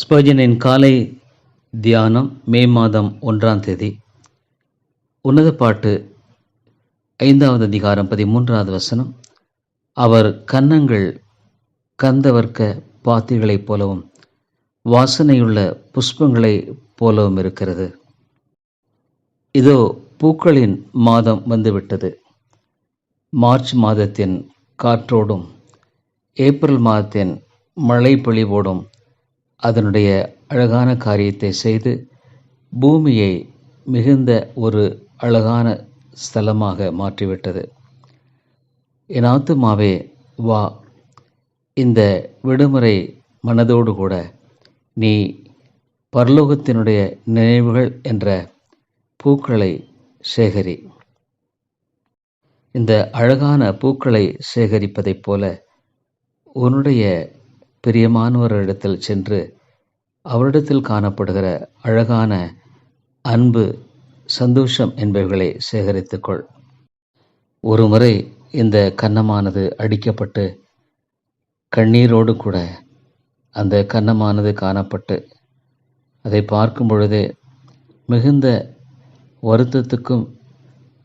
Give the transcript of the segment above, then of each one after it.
ஸ்பர்ஜனின் காலை தியானம் மே மாதம் ஒன்றாம் தேதி. உன்னத பாட்டு ஐந்தாவது அதிகாரம் பதிமூன்றாவது வசனம். அவர் கன்னங்கள் கந்தவர்க்க பாத்திகளைப் போலவும் வாசனையுள்ள புஷ்பங்களைப் போலவும் இருக்கிறது. இதோ பூக்களின் மாதம் வந்துவிட்டது. மார்ச் மாதத்தின் காற்றோடும் ஏப்ரல் மாதத்தின் மழை பொழிவோடும் அதனுடைய அழகான காரியத்தை செய்து பூமியை மிகுந்த ஒரு அழகான ஸ்தலமாக மாற்றிவிட்டது. என் ஆத்துமாவே வா. இந்த விடுமுறை மனதோடு கூட நீ பரலோகத்தினுடைய நினைவுகள் என்ற பூக்களை சேகரி. இந்த அழகான பூக்களை சேகரிப்பதைப் போல உன்னுடைய பிரியமானவரிடத்தில் சென்று அவரிடத்தில் காணப்படுகிற அழகான அன்பு சந்தோஷம் என்பவைகளை சேகரித்துக்கொள். ஒரு முறை இந்த கன்னமானது அடிக்கப்பட்டு கண்ணீரோடு கூட அந்த கன்னமானது காணப்பட்டு அதை பார்க்கும் பொழுதே மிகுந்த வருத்தத்துக்கும்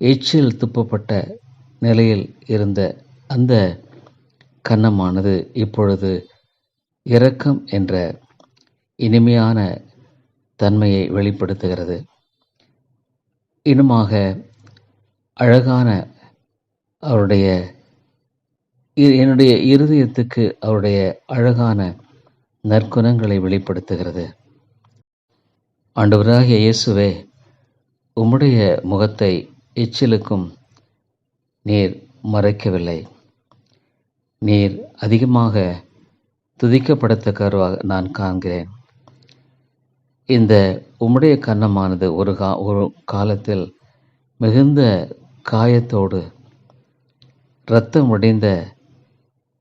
எச்சில் துப்பப்பட்ட நிலையில் இருந்த அந்த கன்னமானது இப்பொழுது இரக்கம் என்ற இனிமையான தன்மையை வெளிப்படுத்துகிறது. இன்னுமாக அழகான அவருடைய என்னுடைய இருதயத்துக்கு அவருடைய அழகான நற்குணங்களை வெளிப்படுத்துகிறது. ஆண்டவராகிய இயேசுவே உம்முடைய முகத்தை எச்சிலுக்கும் நீர் மறைக்கவில்லை. நீர் அதிகமாக துதிக்கப்படத்தக்கருவாக நான் காண்கிறேன். இந்த உம்முடைய கன்னமானது ஒரு கா ஒரு காலத்தில் மிகுந்த காயத்தோடு இரத்தம் உடைந்த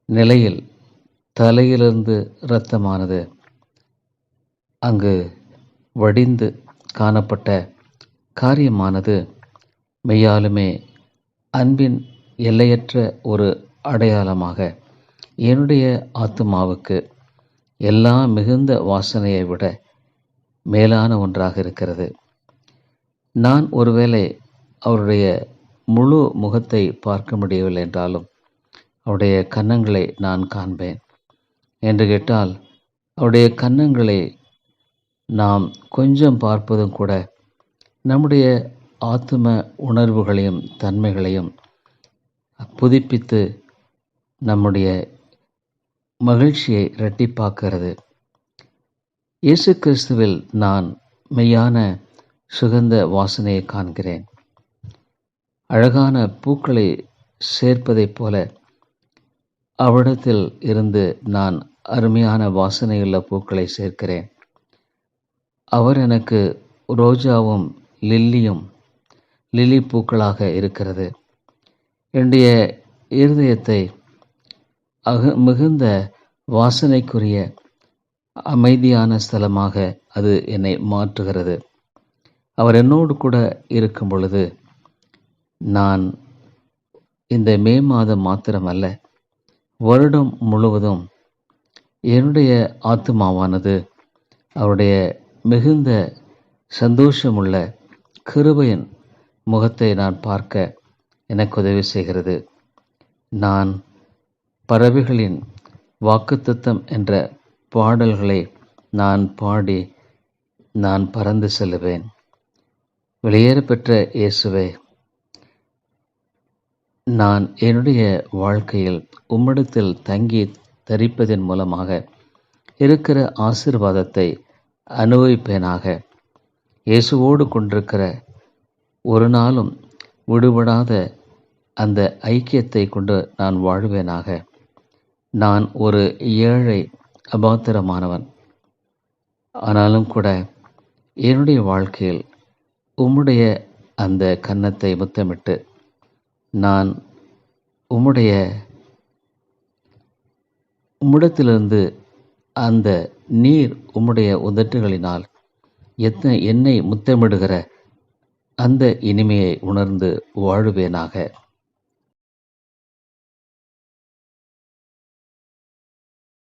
நிலையில் தலையிலிருந்து இரத்தமானது அங்கு வடிந்து காணப்பட்ட காரியமானது மெய்யாலுமே அன்பின் எல்லையற்ற ஒரு அடையாளமாக என்னுடைய ஆத்மாவுக்கு எல்லா மிகுந்த வாசனையை விட மேலான ஒன்றாக இருக்கிறது. நான் ஒருவேளை அவருடைய முழு முகத்தை பார்க்க முடியவில்லை என்றாலும் அவருடைய கன்னங்களை நான் காண்பேன் என்று கேட்டால் அவருடைய கன்னங்களை நாம் கொஞ்சம் பார்ப்பதும் கூட நம்முடைய ஆத்ம உணர்வுகளையும் தன்மைகளையும் புதுப்பித்து நம்முடைய மகிழ்ச்சியை இரட்டிப்பாக்குறது இயேசு கிறிஸ்துவில் நான் மெய்யான சுகந்த வாசனையை காண்கிறேன். அழகான பூக்களை சேர்ப்பதைப் போல அவ்விடத்தில் இருந்து நான் அருமையான வாசனையுள்ள பூக்களை சேர்க்கிறேன். அவர் எனக்கு ரோஜாவும் லில்லியும் லில்லி பூக்களாக இருக்கிறது. என்னுடைய இருதயத்தை அகு மிகுந்த வாசனைக்குரிய அமைதியான ஸ்தலமாக அது என்னை மாற்றுகிறது. அவர் என்னோடு கூட இருக்கும் பொழுது நான் இந்த மே மாதம் மாத்திரமல்ல வருடம் முழுவதும் என்னுடைய ஆத்மாவானது அவருடைய மிகுந்த சந்தோஷமுள்ள கிருபையின் முகத்தை நான் பார்க்க எனக்கு உதவி செய்கிறது. நான் பறவைகளின் வாக்குத்தத்தம் என்ற பாடல்களை நான் பாடி நான் பறந்து செல்லுவேன் வெளியேற பெற்ற இயேசுவே நான் என்னுடைய வாழ்க்கையில் உம்மிடத்தில் தங்கி தரிப்பதன் மூலமாக இருக்கிற ஆசிர்வாதத்தை அனுபவிப்பேனாக. இயேசுவோடு கொண்டிருக்கிற ஒரு நாளும் விடுபடாத அந்த ஐக்கியத்தை கொண்டு நான் வாழ்வேனாக. நான் ஒரு ஏழை அபாத்திரமானவன். ஆனாலும் கூட என்னுடைய வாழ்க்கையில் உம்முடைய அந்த கன்னத்தை முத்தமிட்டு நான் உம்முடைய உம்மிடத்திலிருந்து அந்த நீர் உம்முடைய உதட்டுகளினால் எத்தனை என்னை முத்தமிடுகிற அந்த இனிமையை உணர்ந்து வாழுவேனாக.